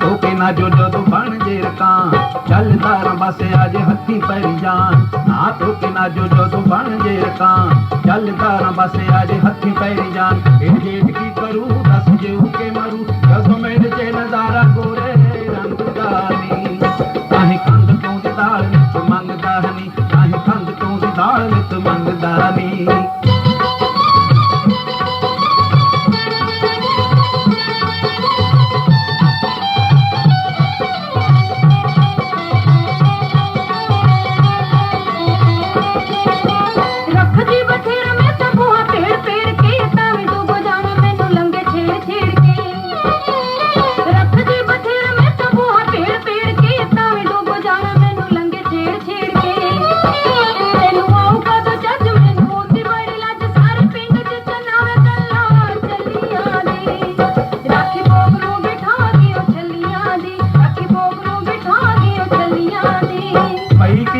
تون بڻ جيڪان چل تار بسي آج هٿي پهرين جان. ها توکي جوڙو تون بڻ جيڪا چل تار بسي اڄ هٿي پري جانڪي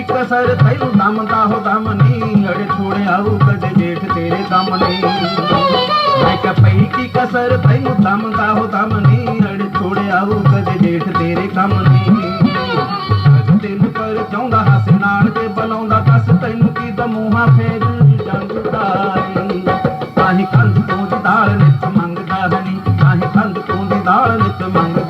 ਕਸਰ ਤੈਨੂੰ ਦਮ ਦਾ ਹੋ ਦਮ ਨਹੀਂ ਅੜੇ ਥੋੜੇ ਆਉ ਕਦੇ ਜੇਠ ਤੇਰੇ ਦਮ ਨਹੀਂ ਮੈਂ ਕਿਹਾ ਪਈ ਕੀ ਕਸਰ ਤੈਨੂੰ ਦਮ ਦਾ ਹੋ ਦਮ ਨਹੀਂ ਅੜੇ ਥੋੜੇ ਆਉ ਕਦੇ ਜੇਠ ਤੇਰੇ ਕੰਮ ਨਹੀਂ ਤੈਨੂੰ ਪਰ ਚਾਹੁੰਦਾ ਹੱਸ ਨਾਲ ਤੇ ਬਲਾਉਂਦਾ, ਦੱਸ ਤੈਨੂੰ ਕੀ ਦਮੂਹਾ ਫੇਰ ਜੰਗਦਾ ਨੀ। ਕੰਧ ਤੋਂ ਦੀ ਦਾਲ ਨਿਤ ਮੰਗਦਾ ਨਹੀਂ ਕਾਹੀ ਕੰਧ ਤੋਂ ਦੀ ਦਾਲ ਨਿਤ ਮੰਗਦਾ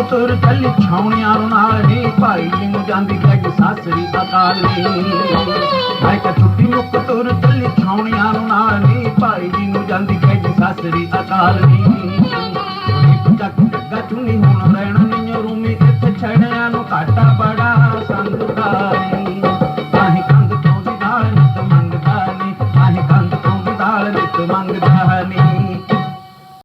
ਪੁੱਤਰ ਚੱਲ ਛਾਉਣਿਆ ਰੁਨਾਰੇ ਭਾਈ ਨੂੰ ਜਾਂਦੀ ਗੱਡ ਸਾਸਰੀ ਅਕਾਲ ਨੇ। ਮੈਂ ਕਾ ਛੁੱਟੀ ਨੂੰ ਪੁੱਤਰ ਚੱਲ ਛਾਉਣਿਆ ਰੁਨਾਰੇ ਭਾਈ ਨੂੰ ਜਾਂਦੀ ਗੱਡ ਸਾਸਰੀ ਅਕਾਲ ਨੇ। ਚੱਕ ਗੱਗਾ ਚੁਣੀ ਹੁਣ ਰਹਿਣ ਨਹੀਂ ਰੂਮੀ, ਇੱਥੇ ਛੜਿਆਂ ਨੂੰ ਘਾਟਾ